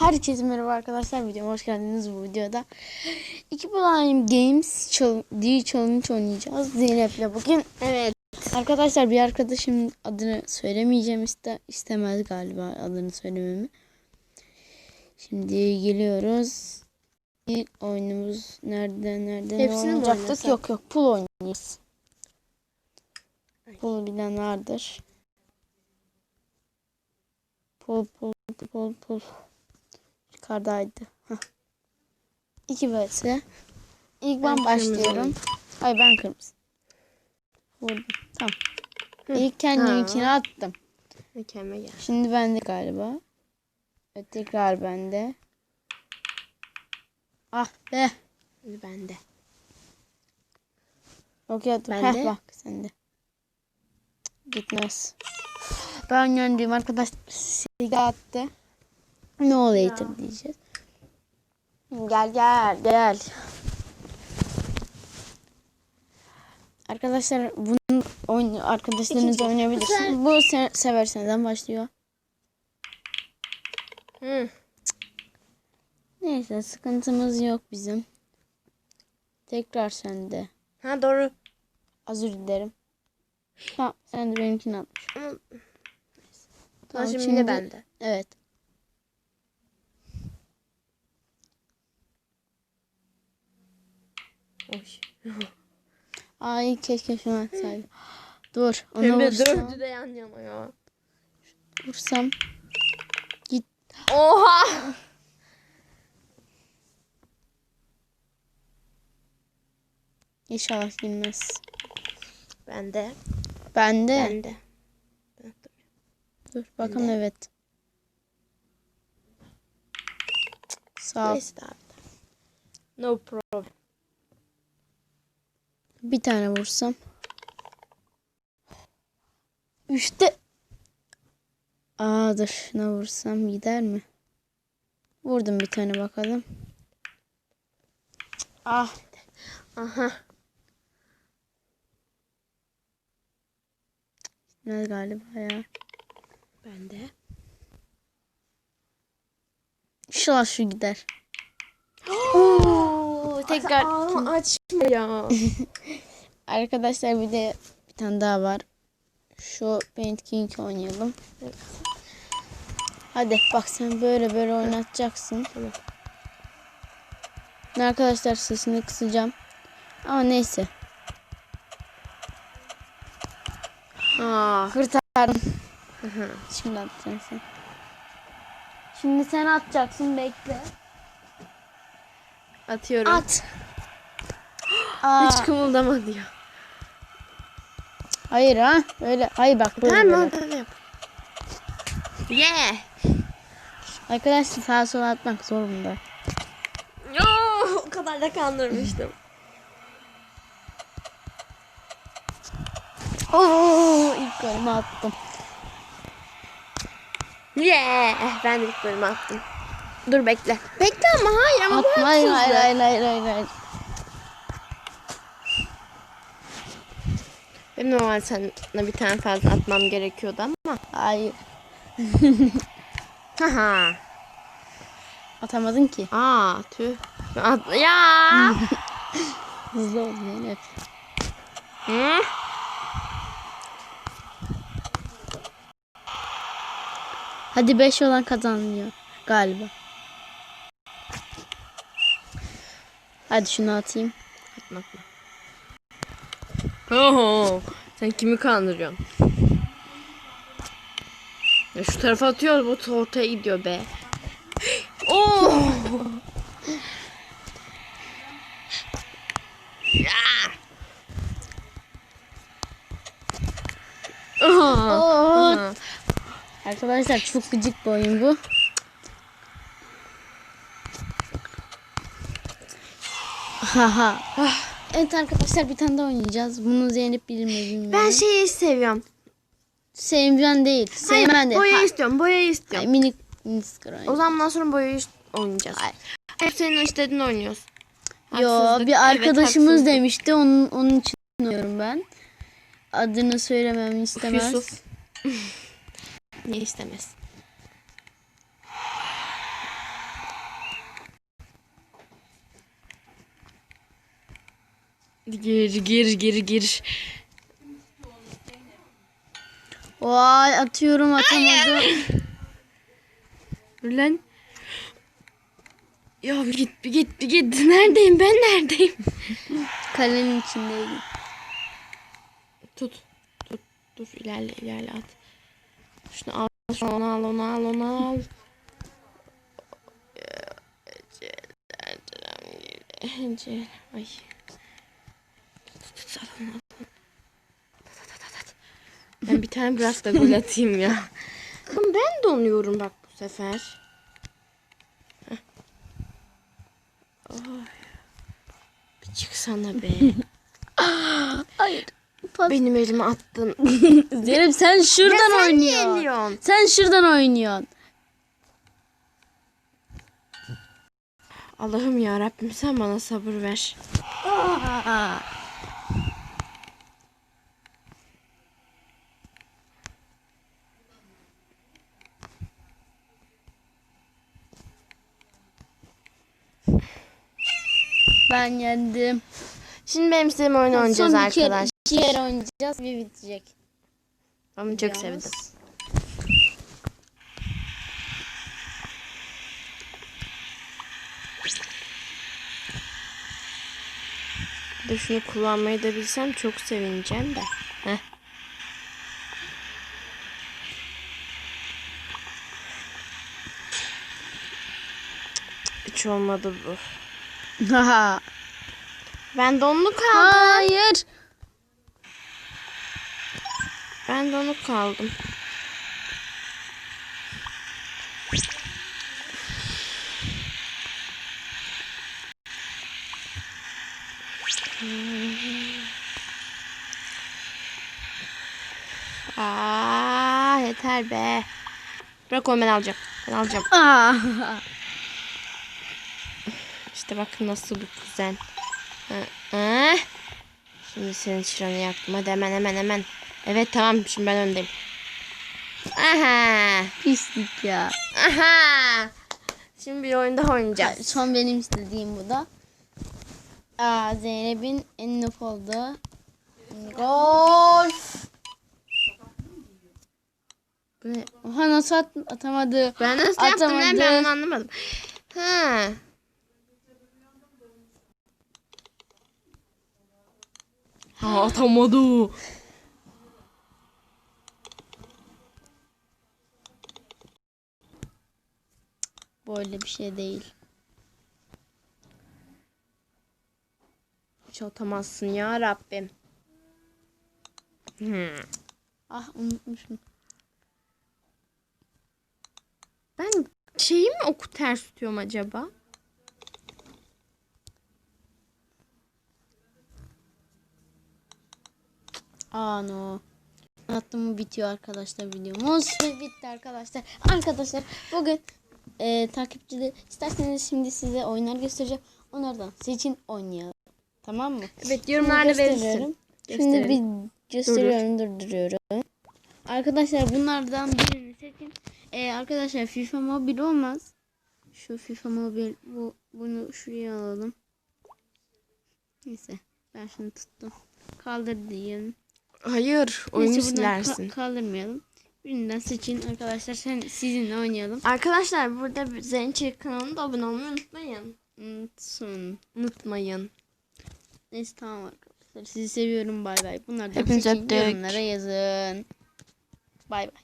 Herkese merhaba arkadaşlar videoma hoş geldiniz bu videoda. İki Prime Games chal- D Challenge oynayacağız Zeynep'le bugün. Evet. Arkadaşlar bir arkadaşım adını söylemeyeceğim iste istemez galiba adını söylememi. Şimdi geliyoruz. İlk oyunumuz nerede nerede ne Hepsini oynayacaktık? Yok yok pool oynayacağız. Pool bilen vardır. Pool pool pool pool. Yukarıdaydı. Hah. İki vs. İlk ben, Ben başlıyorum. Ay ben kırmızı. Vurdum. Tamam. Hı. İlk kendiminkini attım. Mükemmel. Şimdi bende galiba. Evet, tekrar bende. Ah be. Şimdi bende. Okey attım. Bende. Heh, bak sende. Gitmez. Ben yendiğim arkadaş silgi attı. No later diyeceğiz. Gel gel gel. Arkadaşlar bunu oyun arkadaşlarınızla oynayabilirsiniz. Bu se seversenizden başlıyor. Hı. Neyse sıkıntımız yok bizim. Tekrar sende. Ha doğru. Özür dilerim. Ha sen de benimkini atmış. Ama Tamam, şimdi, şimdi- de bende. Evet. Oy. Ay keşke şunu atsaydım. Dur onu Hem de vursam. dördü de yan yana ya. Vursam. Git. Oha. İnşallah girmez. Bende. Bende. Bende. Dur bakalım Bende. evet. Sağ ol. No problem. Bir tane vursam. Üçte. Aa dur şuna vursam gider mi? Vurdum bir tane bakalım. Ah Aha. gitmez galiba ya. Bende. İnşallah şu gider. Oo, tekrar- Aa, açma ya. Arkadaşlar bir de bir tane daha var. Şu Paint King oynayalım. Evet. Hadi bak sen böyle böyle oynatacaksın. Tamam. Arkadaşlar sesini kısacağım. Ama neyse. Aa. Kurtardım. Şimdi atacaksın. Şimdi sen atacaksın bekle. Atıyorum. At. Aa, Hiç kımıldamadı ya. hayır ha. Öyle. Hayır bak böyle. Tamam böyle. tamam. Yeah. Arkadaşlar sağa sola atmak zor bunda. Oo, o kadar da kandırmıştım. Oo, ilk golümü attım. Yeah. Ben de ilk bölümü attım. Dur bekle. Bekle ama hayır ama bu Atma. Hayır, hayır, haksızlık. hayır, hayır, hayır, hayır. Benim normal sana bir tane fazla atmam gerekiyordu ama. Hayır. Haha. Atamadın ki. Aa tüh. At ya. Hızlı ol Zeynep. Hı? Hadi 5 olan kazanıyor galiba. Hadi şunu atayım. Atma atma. Oho. Sen kimi kandırıyorsun? Ya şu tarafa atıyor bu ortaya gidiyor be. Oo. Arkadaşlar çok gıcık bir oyun bu. Haha. Evet arkadaşlar bir tane daha oynayacağız. Bunu Zeynep bilir mi bilmiyorum. Ben şeyi seviyorum. Sevmen değil. Hayır, Sevmen değil. boyayı Ha- istiyorum. Boyayı Ay, istiyorum. minik minik skor O zaman bundan sonra boyayı ist- oynayacağız. Hayır. Hep senin istediğini oynuyoruz. Yo Haksızlık. bir Evet, arkadaşımız haksızlık. demişti. Onun onun için oynuyorum ben. Adını söylememi istemez. Yusuf. Ne istemez? Gir gir gir gir. Vay atıyorum atamadım. Lan. Ya bir git bir git bir git. Neredeyim ben neredeyim? Kalenin içindeydim. Tut. Tut. Dur ilerle ilerle at. Şunu al. Şunu onu al onu al onu al. Ay. Tut, tut, al onu, al onu. At, at, at, at. Ben bir tane bırak da gol atayım ya. Ben donuyorum bak bu sefer. Oy. Bir çıksana be. Hayır. Pas. Benim elime attın. Zeynep sen şuradan oynuyorsun. Geliyorsun. Sen şuradan oynuyorsun. Allah'ım ya Rabbim sen bana sabır ver. Ben yendim. Şimdi benim istediğim oyunu oynayacağız Son kere- arkadaşlar. iki yer oynayacağız ve bitecek. Ama çok Yalnız. sevdim. Bir de şunu kullanmayı da bilsem çok sevineceğim de. Heh. Hiç olmadı bu. Ben donlu kaldım. Hayır. Ben donuk kaldım. Aa, yeter be. Bırak onu ben alacağım. Ben alacağım. İşte bakın nasıl bu kuzen. Hı, hı. Şimdi senin çıranı yaktım. Hadi hemen hemen hemen. Evet tamam şimdi ben öndeyim. Aha. Pislik ya. Aha. Şimdi bir oyunda oynayacağız. Son benim istediğim bu da. Aa, Zeynep'in en noob olduğu. Gol. Bu ne? Oha nasıl at atamadı. Ben nasıl yaptım lan ben Atamadı. bunu anlamadım. Ha. Ha atamadı. Böyle bir şey değil. Hiç atamazsın ya Rabbim. Hmm. Ah unutmuşum. Ben şeyi mi oku ters tutuyorum acaba? Aa no. Anlattım bitiyor arkadaşlar videomuz. Bitti arkadaşlar. Arkadaşlar bugün e, takipçide isterseniz şimdi size oyunlar göstereceğim. Onlardan seçin oynayalım. Tamam mı? Evet gösteriyorum. verirsin. Şimdi bir gösteriyorum durduruyorum. Arkadaşlar bunlardan birini seçin. Ee, arkadaşlar FIFA mobil olmaz. Şu FIFA mobil bu bunu şuraya alalım. Neyse ben şunu tuttum. Kaldır diyelim. Hayır oyunu Neyse, buradan ka- silersin. kaldırmayalım. Birinden seçin arkadaşlar. Sen sizinle oynayalım. Arkadaşlar burada Zençelik kanalına da abone olmayı unutmayın. Unutsun. Unutmayın. Neyse tamam arkadaşlar. Sizi seviyorum. Bay bay. Bunlardan Hepinizi seçin. öptük. Yorumlara yazın. Bay bay.